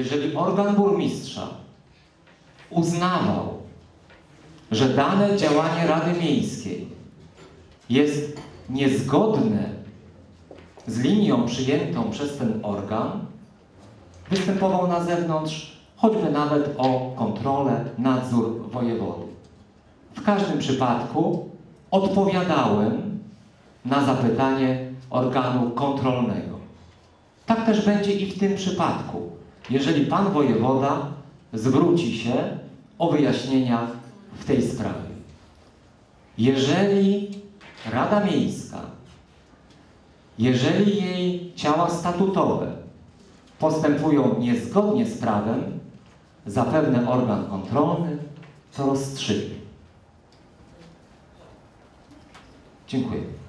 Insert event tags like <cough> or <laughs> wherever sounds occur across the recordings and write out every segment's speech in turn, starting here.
jeżeli organ burmistrza uznawał, że dane działanie Rady Miejskiej jest niezgodne z linią przyjętą przez ten organ, występował na zewnątrz, choćby nawet o kontrolę, nadzór wojewody. W każdym przypadku odpowiadałem na zapytanie organu kontrolnego. Tak też będzie i w tym przypadku, jeżeli pan wojewoda zwróci się o wyjaśnienia w tej sprawie. Jeżeli Rada Miejska, jeżeli jej ciała statutowe postępują niezgodnie z prawem, zapewne organ kontrolny to rozstrzygnie. Dziękuję.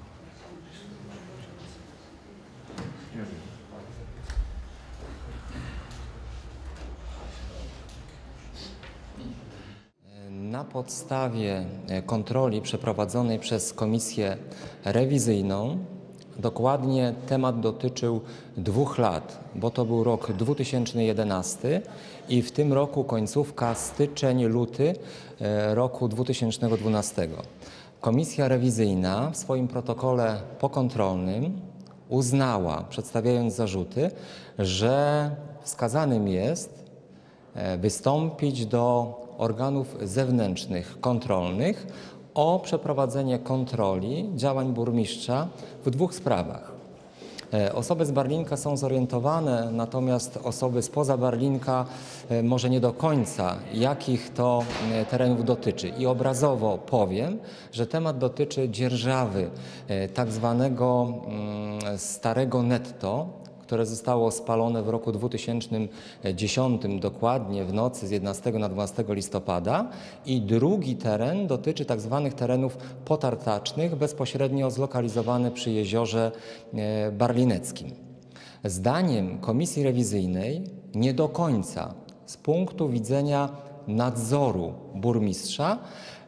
Na podstawie e, kontroli przeprowadzonej przez Komisję Rewizyjną, dokładnie temat dotyczył dwóch lat, bo to był rok 2011 i w tym roku końcówka styczeń, luty e, roku 2012. Komisja Rewizyjna w swoim protokole pokontrolnym uznała, przedstawiając zarzuty, że wskazanym jest e, wystąpić do organów zewnętrznych kontrolnych o przeprowadzenie kontroli działań burmistrza w dwóch sprawach. E, Osoby z Barlinka są zorientowane, natomiast osoby spoza Barlinka e, może nie do końca, jakich to e, terenów dotyczy. I obrazowo powiem, że temat dotyczy dzierżawy tak zwanego mm, starego netto, które zostało spalone w roku 2010, dokładnie w nocy z 11 na 12 listopada. I drugi teren dotyczy tak zwanych terenów potartacznych, bezpośrednio zlokalizowany przy jeziorze e, Barlineckim. Zdaniem komisji rewizyjnej nie do końca z punktu widzenia nadzoru burmistrza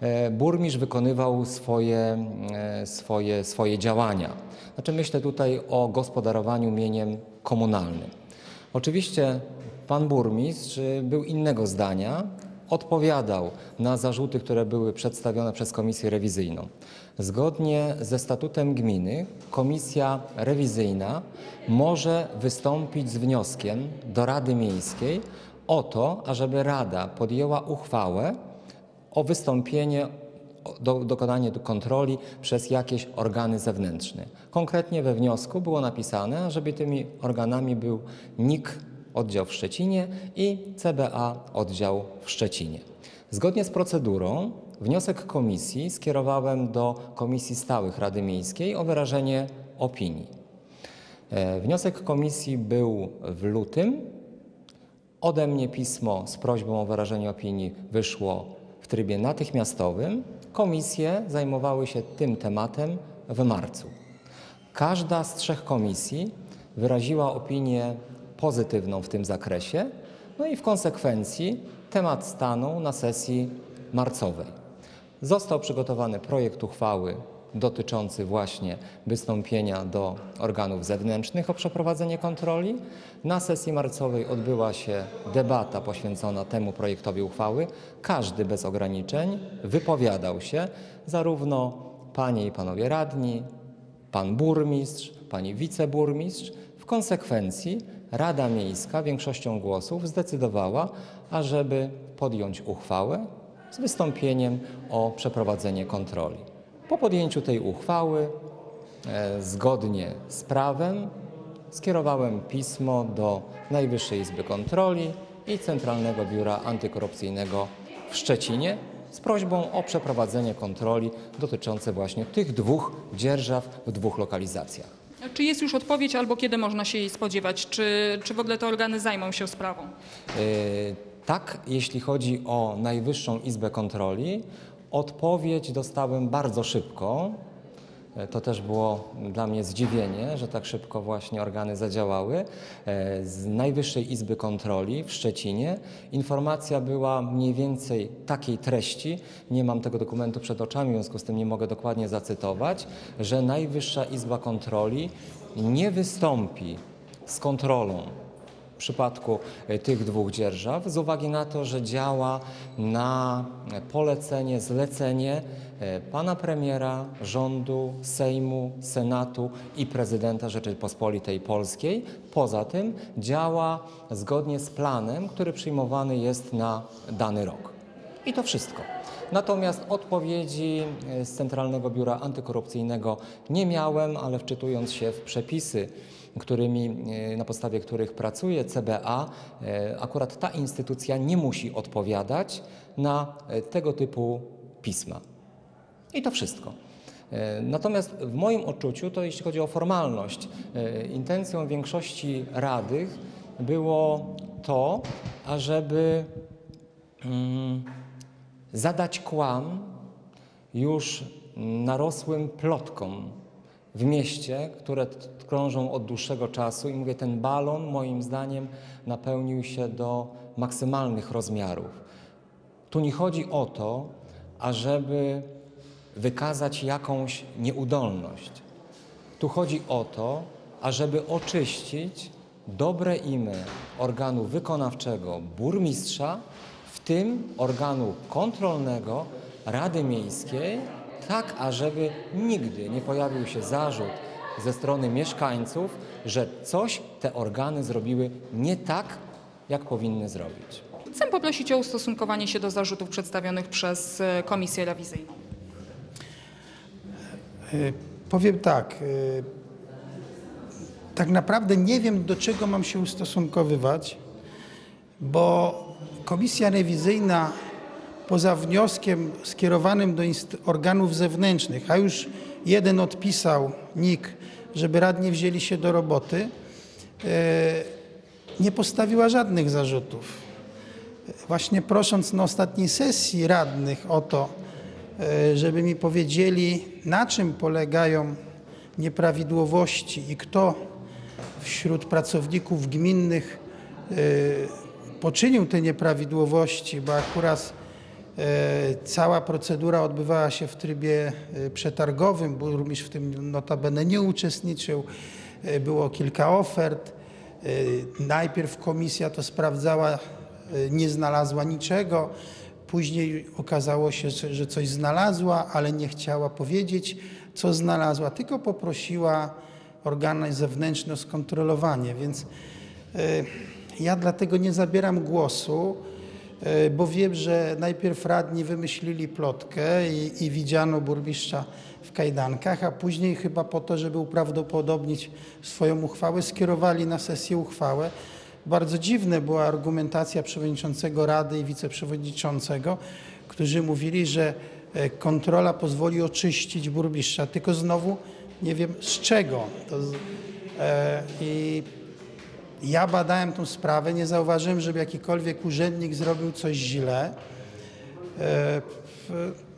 e, burmistrz wykonywał swoje, e, swoje, swoje działania. Znaczy myślę tutaj o gospodarowaniu mieniem komunalnym. Oczywiście pan burmistrz y, był innego zdania, odpowiadał na zarzuty, które były przedstawione przez komisję rewizyjną. Zgodnie ze statutem gminy komisja rewizyjna może wystąpić z wnioskiem do Rady Miejskiej o to, ażeby Rada podjęła uchwałę o wystąpienie, do, dokonanie kontroli przez jakieś organy zewnętrzne. Konkretnie we wniosku było napisane, żeby tymi organami był NIK oddział w Szczecinie i CBA oddział w Szczecinie. Zgodnie z procedurą wniosek komisji skierowałem do Komisji Stałych Rady Miejskiej o wyrażenie opinii. E, Wniosek komisji był w lutym. Ode mnie pismo z prośbą o wyrażenie opinii wyszło w trybie natychmiastowym. Komisje zajmowały się tym tematem w marcu. Każda z trzech komisji wyraziła opinię pozytywną w tym zakresie, no i w konsekwencji temat stanął na sesji marcowej. Został przygotowany projekt uchwały dotyczący właśnie wystąpienia do organów zewnętrznych o przeprowadzenie kontroli. Na sesji marcowej odbyła się debata poświęcona temu projektowi uchwały. Każdy bez ograniczeń wypowiadał się, zarówno panie i panowie radni, pan burmistrz, pani wiceburmistrz. W konsekwencji Rada Miejska większością głosów zdecydowała, ażeby podjąć uchwałę z wystąpieniem o przeprowadzenie kontroli. Po podjęciu tej uchwały, e, zgodnie z prawem, skierowałem pismo do Najwyższej Izby Kontroli i Centralnego Biura Antykorupcyjnego w Szczecinie z prośbą o przeprowadzenie kontroli dotyczące właśnie tych dwóch dzierżaw w dwóch lokalizacjach. Czy jest już odpowiedź albo kiedy można się jej spodziewać? Czy, czy w ogóle te organy zajmą się sprawą? Yy, Tak, jeśli chodzi o Najwyższą Izbę Kontroli, odpowiedź dostałem bardzo szybko. E, To też było dla mnie zdziwienie, że tak szybko właśnie organy zadziałały. E, Z Najwyższej Izby Kontroli w Szczecinie informacja była mniej więcej takiej treści, nie mam tego dokumentu przed oczami, w związku z tym nie mogę dokładnie zacytować, że Najwyższa Izba Kontroli nie wystąpi z kontrolą przypadku e, tych dwóch dzierżaw, z uwagi na to, że działa na polecenie, zlecenie e, pana premiera, rządu, Sejmu, Senatu i prezydenta Rzeczypospolitej Polskiej. Poza tym działa zgodnie z planem, który przyjmowany jest na dany rok. I to wszystko. Natomiast odpowiedzi e, z Centralnego Biura Antykorupcyjnego nie miałem, ale wczytując się w przepisy, którymi, e, na podstawie których pracuje CBA, e, akurat ta instytucja nie musi odpowiadać na e, tego typu pisma. I to wszystko. Natomiast w moim odczuciu, to jeśli chodzi o formalność, intencją większości radnych było to, ażeby mm, zadać kłam już narosłym plotkom w mieście, które krążą od dłuższego czasu i mówię, ten balon moim zdaniem napełnił się do maksymalnych rozmiarów. Tu nie chodzi o to, ażeby wykazać jakąś nieudolność. Tu chodzi o to, ażeby oczyścić dobre imię organu wykonawczego burmistrza, w tym organu kontrolnego Rady Miejskiej, tak ażeby nigdy nie pojawił się zarzut ze strony mieszkańców, że coś te organy zrobiły nie tak, jak powinny zrobić. Chcę poprosić o ustosunkowanie się do zarzutów przedstawionych przez e, Komisję Rewizyjną. Y, Powiem tak. y, Tak naprawdę nie wiem, do czego mam się ustosunkowywać, bo komisja rewizyjna poza wnioskiem skierowanym do organów zewnętrznych, a już jeden odpisał NIK, żeby radni wzięli się do roboty, y, nie postawiła żadnych zarzutów. Właśnie prosząc na ostatniej sesji radnych o to, e, żeby mi powiedzieli, na czym polegają nieprawidłowości i kto wśród pracowników gminnych e, poczynił te nieprawidłowości, bo akurat e, cała procedura odbywała się w trybie e, przetargowym, burmistrz w tym notabene nie uczestniczył, e, było kilka ofert. E, Najpierw komisja to sprawdzała, e, nie znalazła niczego. Później okazało się, że coś znalazła, ale nie chciała powiedzieć, co znalazła, tylko poprosiła organy zewnętrzne o skontrolowanie. Więc e, ja dlatego nie zabieram głosu, e, bo wiem, że najpierw radni wymyślili plotkę i, i widziano burmistrza w kajdankach, a później chyba po to, żeby uprawdopodobnić swoją uchwałę, skierowali na sesję uchwałę. Bardzo dziwna była argumentacja przewodniczącego Rady i wiceprzewodniczącego, którzy mówili, że e, kontrola pozwoli oczyścić burmistrza, tylko znowu nie wiem z czego. To, e, I ja badałem tą sprawę, nie zauważyłem, żeby jakikolwiek urzędnik zrobił coś źle. E,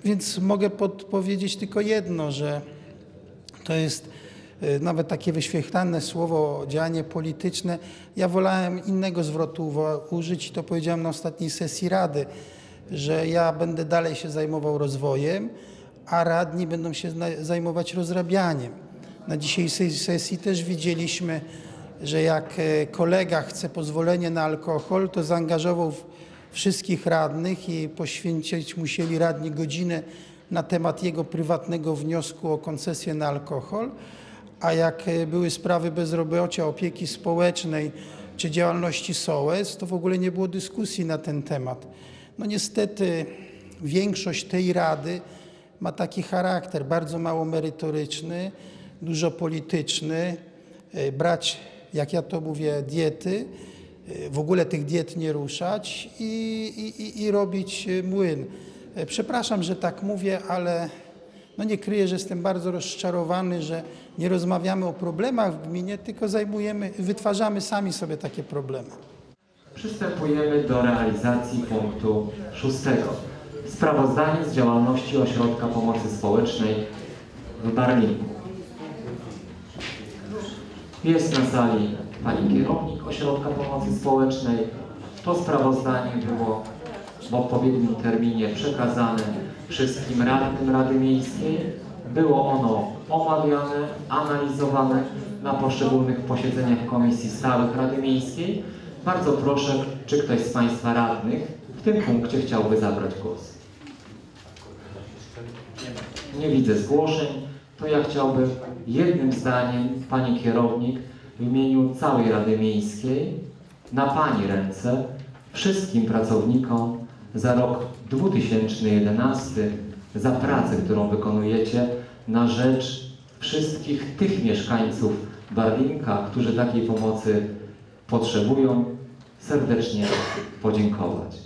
Więc mogę podpowiedzieć tylko jedno, że to jest e, nawet takie wyświetlane słowo działanie polityczne. Ja wolałem innego zwrotu użyć i to powiedziałem na ostatniej sesji Rady, że ja będę dalej się zajmował rozwojem, a radni będą się zajmować rozrabianiem. Na dzisiejszej sesji też widzieliśmy, że jak e, kolega chce pozwolenie na alkohol, to zaangażował wszystkich radnych i poświęcić musieli radni godzinę na temat jego prywatnego wniosku o koncesję na alkohol, a jak e, były sprawy bezrobocia, opieki społecznej czy działalności SOłES, to w ogóle nie było dyskusji na ten temat. No niestety większość tej rady ma taki charakter, bardzo mało merytoryczny, dużo polityczny, e, brać, jak ja to mówię, diety, e, w ogóle tych diet nie ruszać i, i, i- robić e, młyn. E, Przepraszam, że tak mówię, ale no nie kryję, że jestem bardzo rozczarowany, że nie rozmawiamy o problemach w gminie, tylko zajmujemy, wytwarzamy sami sobie takie problemy. Przystępujemy do realizacji punktu szóstego. Sprawozdanie z działalności Ośrodka Pomocy Społecznej w Barlinku. Jest na sali pani kierownik Ośrodka Pomocy Społecznej. To sprawozdanie było w odpowiednim terminie przekazane wszystkim radnym Rady Miejskiej. Było ono omawiane, analizowane na poszczególnych posiedzeniach Komisji Stałych Rady Miejskiej. Bardzo proszę, czy ktoś z Państwa radnych w tym punkcie chciałby zabrać głos? Nie widzę zgłoszeń. To ja chciałbym jednym zdaniem, Pani Kierownik, w imieniu całej Rady Miejskiej, na Pani ręce, wszystkim pracownikom za rok 2011, za pracę, którą wykonujecie na rzecz wszystkich tych mieszkańców Barlinka, którzy takiej pomocy potrzebują, serdecznie podziękować.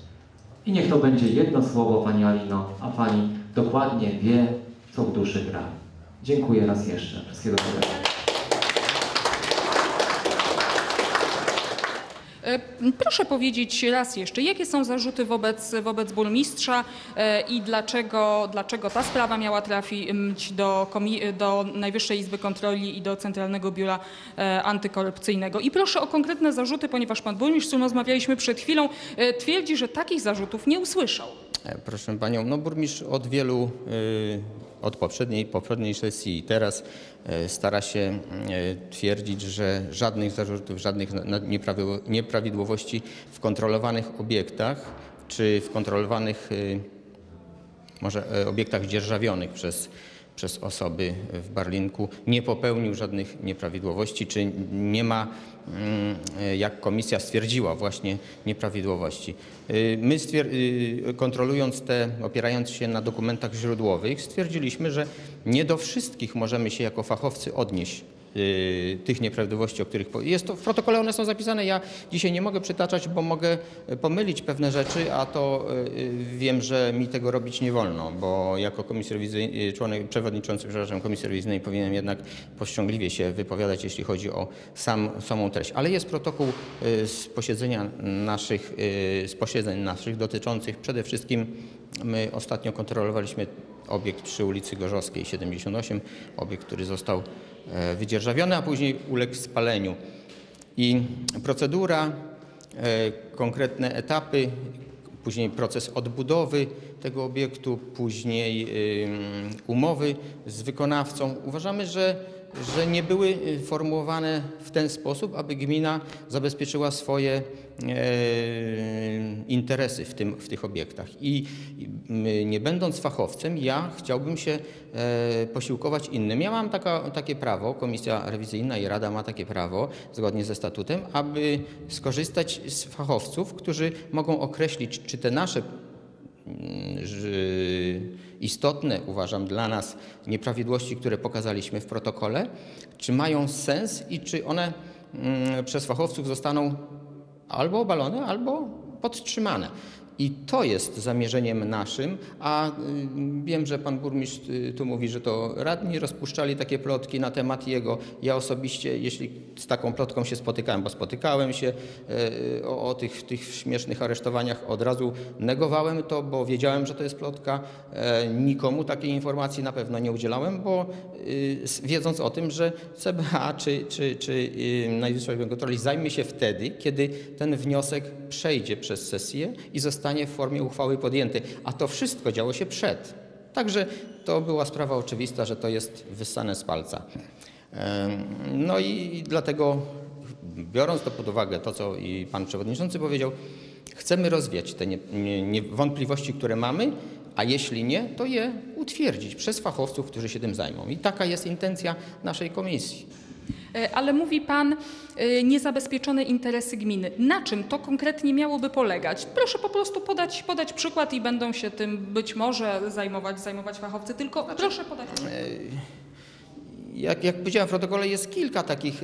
I niech to będzie jedno słowo, Pani Alino, a Pani dokładnie wie, co w duszy gra. Dziękuję raz jeszcze. Wszystkiego dobrego. E, Proszę powiedzieć raz jeszcze, jakie są zarzuty wobec, wobec burmistrza e, i dlaczego, dlaczego ta sprawa miała trafić do, do Najwyższej Izby Kontroli i do Centralnego Biura e, Antykorupcyjnego. I proszę o konkretne zarzuty, ponieważ pan burmistrz, z którym rozmawialiśmy przed chwilą, twierdzi, że takich zarzutów nie usłyszał. E, Proszę Panią, no burmistrz od wielu, y, od poprzedniej, poprzedniej sesji i teraz y, stara się y, twierdzić, że żadnych zarzutów, żadnych nieprawidłowości w kontrolowanych obiektach czy w kontrolowanych y, może e, obiektach dzierżawionych przez, przez osoby w Barlinku nie popełnił żadnych nieprawidłowości, czy nie ma, mm, jak komisja stwierdziła, właśnie nieprawidłowości. Y, My y, kontrolując te, opierając się na dokumentach źródłowych, stwierdziliśmy, że nie do wszystkich możemy się jako fachowcy odnieść tych nieprawidłowości, o których jest to w protokole one są zapisane. Ja dzisiaj nie mogę przytaczać, bo mogę y, pomylić pewne rzeczy, a to y, wiem, że mi tego robić nie wolno, bo jako członek, przewodniczący, przepraszam, komisji rewizyjnej powinienem jednak powściągliwie się wypowiadać, jeśli chodzi o sam, samą treść. Ale jest protokół y, z posiedzenia naszych, y, z posiedzeń naszych dotyczących przede wszystkim my ostatnio kontrolowaliśmy obiekt przy ulicy Gorzowskiej 78, obiekt, który został e, wydzierżawiony, a później uległ spaleniu. I procedura, e, konkretne etapy, później proces odbudowy tego obiektu, później umowy z wykonawcą. Uważamy, że, że nie były y, formułowane w ten sposób, aby gmina zabezpieczyła swoje interesy w, tym, w tych obiektach. I nie będąc fachowcem, ja chciałbym się e, posiłkować innym. Ja mam taka, takie prawo, Komisja Rewizyjna i Rada ma takie prawo, zgodnie ze statutem, aby skorzystać z fachowców, którzy mogą określić, czy te nasze mm, istotne, uważam, dla nas nieprawidłowości, które pokazaliśmy w protokole, czy mają sens i czy one mm, przez fachowców zostaną albo obalone, albo podtrzymane. I to jest zamierzeniem naszym, a y, wiem, że pan burmistrz y, tu mówi, że to radni rozpuszczali takie plotki na temat jego. Ja osobiście, jeśli z taką plotką się spotykałem, bo spotykałem się y, o, o tych, tych śmiesznych aresztowaniach, od razu negowałem to, bo wiedziałem, że to jest plotka. E, Nikomu takiej informacji na pewno nie udzielałem, bo wiedząc o tym, że CBA czy, czy, czy y, Najwyższa Izba Kontroli zajmie się wtedy, kiedy ten wniosek przejdzie przez sesję i zostanie w formie uchwały podjęty. A to wszystko działo się przed. Także to była sprawa oczywista, że to jest wyssane z palca. No i dlatego, biorąc to pod uwagę, to co i pan przewodniczący powiedział, chcemy rozwiać te nie, nie, nie wątpliwości, które mamy, a jeśli nie, to je utwierdzić przez fachowców, którzy się tym zajmą. I taka jest intencja naszej komisji. E, Ale mówi pan e, niezabezpieczone interesy gminy. Na czym to konkretnie miałoby polegać? Proszę po prostu podać, podać przykład i będą się tym być może zajmować, zajmować fachowcy. Tylko proszę podać. Jak, jak powiedziałem, w protokole jest kilka takich.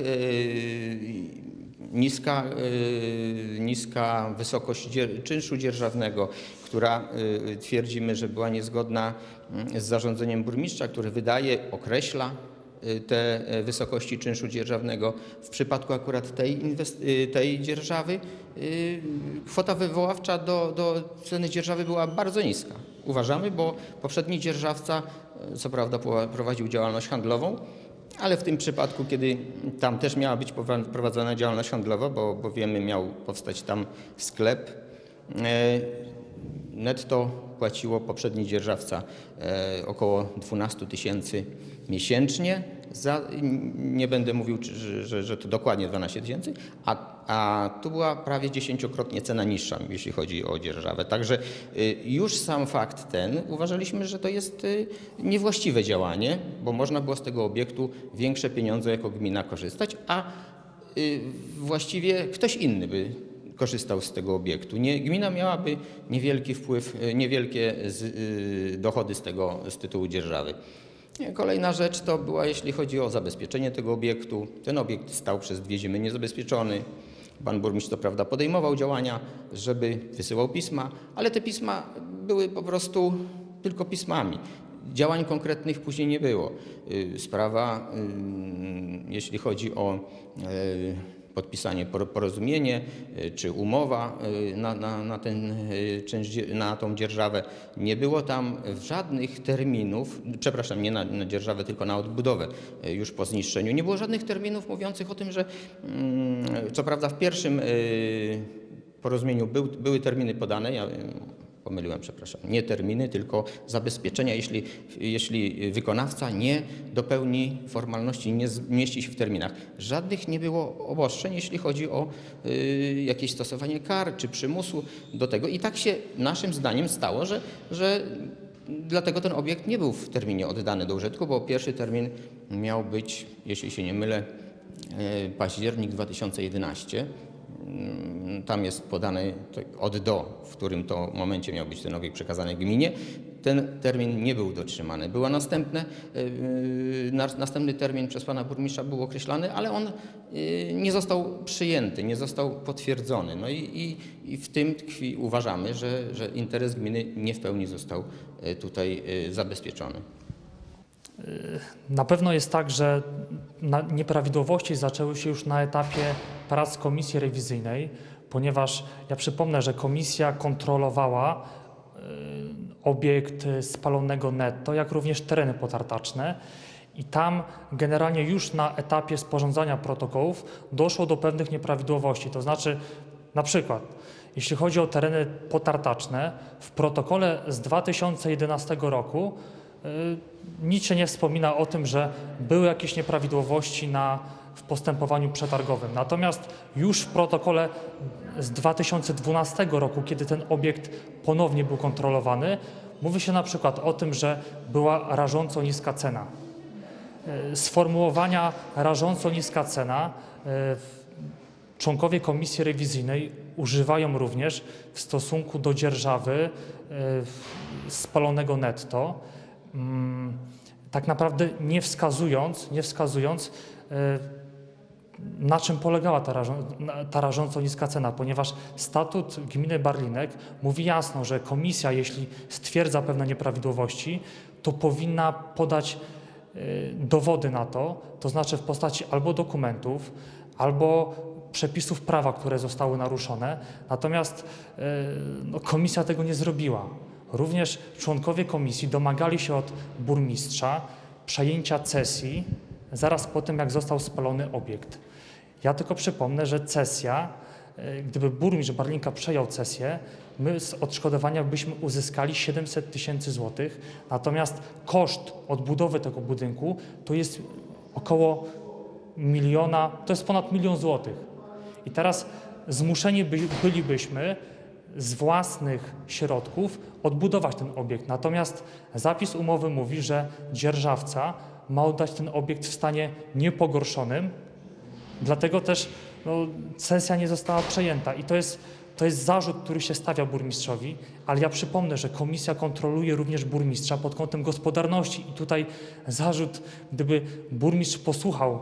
Niska, e, niska wysokość czynszu dzierżawnego, która e, twierdzimy, że była niezgodna mm, z zarządzeniem burmistrza, który wydaje, określa e, te wysokości czynszu dzierżawnego. W przypadku akurat tej, tej dzierżawy kwota wywoławcza do, do ceny dzierżawy była bardzo niska. Uważamy, bo poprzedni dzierżawca co prawda prowadził działalność handlową, ale w tym przypadku, kiedy tam też miała być prowadzona działalność handlowa, bo, bo wiemy, miał powstać tam sklep, e, netto płaciło poprzedni dzierżawca e, około 12 tysięcy miesięcznie. Za, nie będę mówił, że, że, że to dokładnie 12 tysięcy, a a tu była prawie dziesięciokrotnie cena niższa, jeśli chodzi o dzierżawę. Także y, już sam fakt ten uważaliśmy, że to jest y, niewłaściwe działanie, bo można było z tego obiektu większe pieniądze jako gmina korzystać, a y, właściwie ktoś inny by korzystał z tego obiektu. Nie, gmina miałaby niewielki wpływ, niewielkie z, dochody z tego z tytułu dzierżawy. Kolejna rzecz to była, jeśli chodzi o zabezpieczenie tego obiektu. Ten obiekt stał przez dwie zimy niezabezpieczony. Pan burmistrz to prawda podejmował działania, żeby wysyłał pisma, ale te pisma były po prostu tylko pismami. Działań konkretnych później nie było. Y, Sprawa, y, jeśli chodzi o y, podpisanie por- porozumienie y, czy umowa y, na, na, na, ten, y, na tą dzierżawę. Nie było tam żadnych terminów, przepraszam, nie na, na dzierżawę, tylko na odbudowę już po zniszczeniu. Nie było żadnych terminów mówiących o tym, że mm, co prawda w pierwszym porozumieniu był, były terminy podane, ja pomyliłem, przepraszam, nie terminy, tylko zabezpieczenia, jeśli, jeśli wykonawca nie dopełni formalności, nie zmieści się w terminach. Żadnych nie było obostrzeń, jeśli chodzi o y, jakieś stosowanie kar czy przymusu do tego. I tak się naszym zdaniem stało, że, że dlatego ten obiekt nie był w terminie oddany do użytku, bo pierwszy termin miał być, jeśli się nie mylę, y, październik 2011. Tam jest podane to od do, w którym to momencie miał być ten obiekt przekazany gminie. Ten termin nie był dotrzymany. Była następne, yy, nas- następny termin przez pana burmistrza był określany, ale on yy, nie został przyjęty, nie został potwierdzony. No i, i, i w tym tkwi uważamy, że, że interes gminy nie w pełni został yy, tutaj zabezpieczony. Na pewno jest tak, że nieprawidłowości zaczęły się już na etapie prac komisji rewizyjnej, ponieważ ja przypomnę, że komisja kontrolowała y, obiekt spalonego netto, jak również tereny potartaczne. I tam generalnie już na etapie sporządzania protokołów doszło do pewnych nieprawidłowości. To znaczy, na przykład, jeśli chodzi o tereny potartaczne, w protokole z 2011 roku y, nic się nie wspomina o tym, że były jakieś nieprawidłowości na, w postępowaniu przetargowym. Natomiast już w protokole z 2012 roku, kiedy ten obiekt ponownie był kontrolowany, mówi się na przykład o tym, że była rażąco niska cena. E, Sformułowania rażąco niska cena e, członkowie komisji rewizyjnej używają również w stosunku do dzierżawy e, spalonego netto, mm, tak naprawdę nie wskazując, nie wskazując na czym polegała ta, rażą, ta rażąco niska cena, ponieważ statut gminy Barlinek mówi jasno, że komisja, jeśli stwierdza pewne nieprawidłowości, to powinna podać e, dowody na to, to znaczy w postaci albo dokumentów, albo przepisów prawa, które zostały naruszone. Natomiast e, no, komisja tego nie zrobiła. Również członkowie komisji domagali się od burmistrza przejęcia cesji zaraz po tym, jak został spalony obiekt. Ja tylko przypomnę, że cesja, e, gdyby burmistrz Barlinka przejął cesję, my z odszkodowania byśmy uzyskali 700 tysięcy złotych, natomiast koszt odbudowy tego budynku to jest około miliona, to jest ponad milion złotych. I teraz zmuszeni by, bylibyśmy z własnych środków odbudować ten obiekt. Natomiast zapis umowy mówi, że dzierżawca ma oddać ten obiekt w stanie niepogorszonym, Dlatego też no, sesja nie została przejęta. I to jest, to jest zarzut, który się stawia burmistrzowi, ale ja przypomnę, że komisja kontroluje również burmistrza pod kątem gospodarności. I tutaj zarzut, gdyby burmistrz posłuchał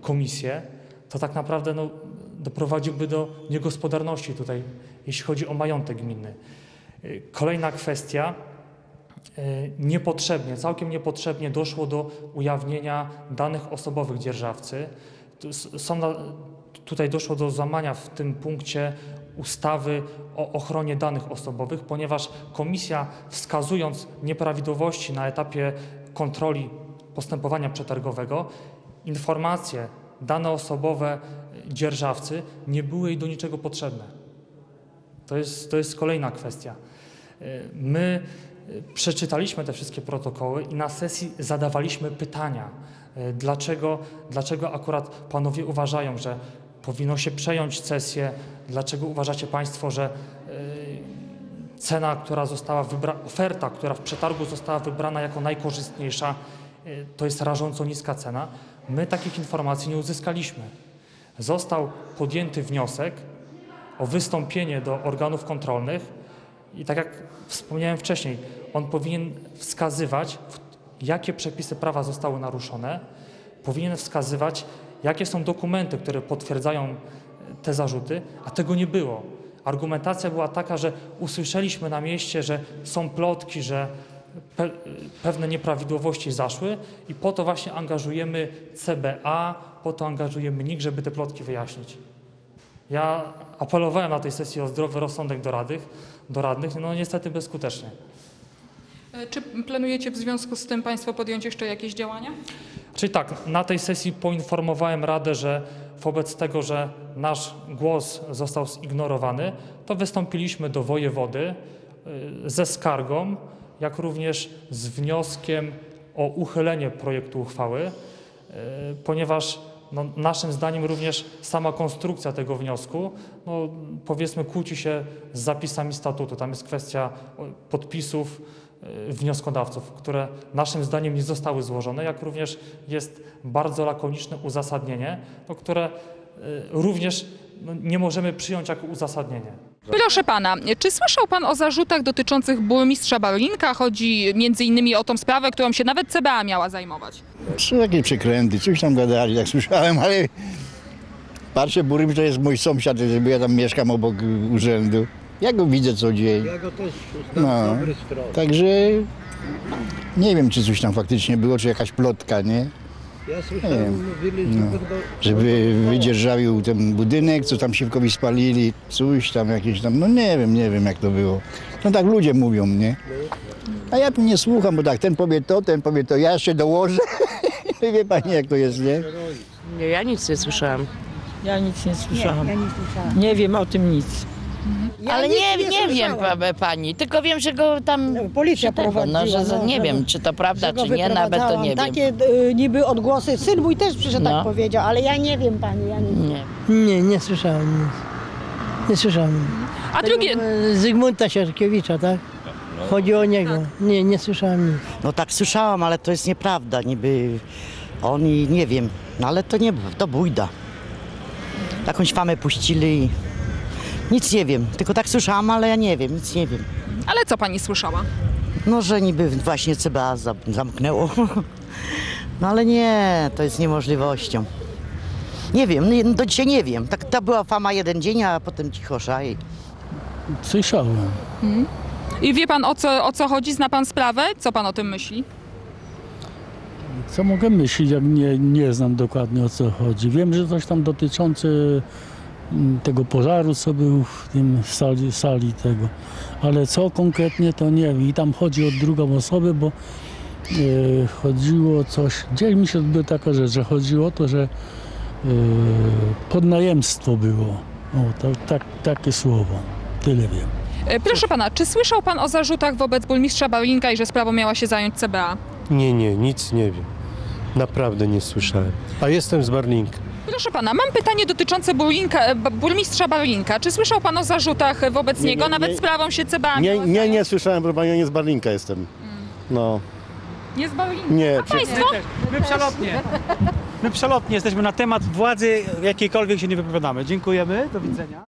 komisję, to tak naprawdę no, doprowadziłby do niegospodarności tutaj, jeśli chodzi o majątek gminy. Kolejna kwestia, niepotrzebnie, całkiem niepotrzebnie doszło do ujawnienia danych osobowych dzierżawcy. Są tutaj doszło do złamania w tym punkcie ustawy o ochronie danych osobowych, ponieważ komisja wskazując nieprawidłowości na etapie kontroli postępowania przetargowego, informacje, dane osobowe dzierżawcy nie były jej do niczego potrzebne. To jest, to jest kolejna kwestia. Y, My przeczytaliśmy te wszystkie protokoły i na sesji zadawaliśmy pytania, y, dlaczego, dlaczego akurat panowie uważają, że powinno się przejąć cesję. Dlaczego uważacie Państwo, że y, cena, która została wybrana, oferta, która w przetargu została wybrana jako najkorzystniejsza, y, to jest rażąco niska cena? My takich informacji nie uzyskaliśmy. Został podjęty wniosek o wystąpienie do organów kontrolnych i tak jak wspomniałem wcześniej, on powinien wskazywać, jakie przepisy prawa zostały naruszone, powinien wskazywać, jakie są dokumenty, które potwierdzają e, te zarzuty, a tego nie było. Argumentacja była taka, że usłyszeliśmy na mieście, że są plotki, że pe pewne nieprawidłowości zaszły i po to właśnie angażujemy CBA, po to angażujemy NIK, żeby te plotki wyjaśnić. Ja apelowałem na tej sesji o zdrowy rozsądek do, radnych, do radnych, no niestety bezskutecznie. E, Czy planujecie w związku z tym Państwo podjąć jeszcze jakieś działania? Czyli tak, na tej sesji poinformowałem Radę, że wobec tego, że nasz głos został zignorowany, to wystąpiliśmy do wojewody y, ze skargą, jak również z wnioskiem o uchylenie projektu uchwały, y, ponieważ no, naszym zdaniem również sama konstrukcja tego wniosku, no, powiedzmy, kłóci się z zapisami statutu. Tam jest kwestia podpisów y, wnioskodawców, które naszym zdaniem nie zostały złożone, jak również jest bardzo lakoniczne uzasadnienie, no, które y, również no, nie możemy przyjąć jako uzasadnienie. Proszę pana, czy słyszał pan o zarzutach dotyczących burmistrza Barolinka? Chodzi między innymi o tą sprawę, którą się nawet CBA miała zajmować. Są jakieś przekręty, coś tam gadali, tak słyszałem, ale patrzę, burmistrz to jest mój sąsiad, bo ja tam mieszkam obok urzędu. Ja go widzę co dzień. Ja go też znam No, także nie wiem, czy coś tam faktycznie było, czy jakaś plotka, nie? Ja słyszałem, mówili, że No. będą... Żeby wydzierżawił ten budynek, co tam siwkowi spalili, coś tam jakieś tam, no nie wiem, nie wiem jak to było. No tak ludzie mówią, nie? A ja tu nie słucham, bo tak, ten powie to, ten powie to, ja się dołożę. <laughs> Wie pani jak to jest, nie? Nie, ja nic nie słyszałam. Ja nic nie słyszałam. Nie, wiem o tym nic. Ale nie, nie, wiem pa, pani, tylko wiem, że go tam Policja że tego, prowadziła. no, że, no, nie że- wiem, czy to prawda, że go czy nie, nawet to wyprowadzałam. nie wiem. Takie y, niby odgłosy. Syn mój też przyszedł No. tak powiedział, ale ja nie wiem pani. Ja nie... Nie. Nie, nie słyszałem nic. Nie słyszałem. A drugie, E, Zygmunta Sierkiewicza, tak? Chodzi o niego. Nie, nie słyszałem nic. No tak słyszałam, ale to jest nieprawda. Niby oni, nie wiem, no ale to nie, to bójda. Jakąś famę puścili i nic nie wiem. Tylko tak słyszałam, ale ja nie wiem, nic nie wiem. ale co pani słyszała? No, że niby właśnie CBA za- zamknęło. <laughs> No ale nie, to jest niemożliwością. Nie wiem, nie- do dzisiaj nie wiem. Tak, to była fama jeden dzień, a potem cichosza i Słyszałem. I wie pan o co, o co chodzi? Zna pan sprawę? Co pan o tym myśli? Co mogę myśleć, jak nie, nie znam dokładnie o co chodzi. Wiem, że coś tam dotyczące tego pożaru, co był w tym sali, sali tego. Ale co konkretnie, to nie wiem. I tam chodzi o drugą osobę, bo e, chodziło coś... Gdzieś mi się odbyła taka rzecz, że chodziło o to, że e, podnajemstwo było. O, tak, tak, takie słowo. Tyle wiem. E, Proszę pana, czy słyszał pan o zarzutach wobec burmistrza Barolinka i że sprawą miała się zająć CBA? Nie, nie, nic nie wiem. Naprawdę nie słyszałem. A jestem z Barlinka. Proszę pana, mam pytanie dotyczące burlinka, burmistrza Barolinka. Czy słyszał pan o zarzutach wobec Nie, niego? nie, Nawet nie. sprawą się CBA Nie, miała nie, nie słyszałem, proszę panią, nie z Barlinka jestem. No, Nie z Barolinka. nie. A państwo? My przelotnie. My przelotnie jesteśmy na temat władzy jakiejkolwiek się nie wypowiadamy. Dziękujemy, do widzenia.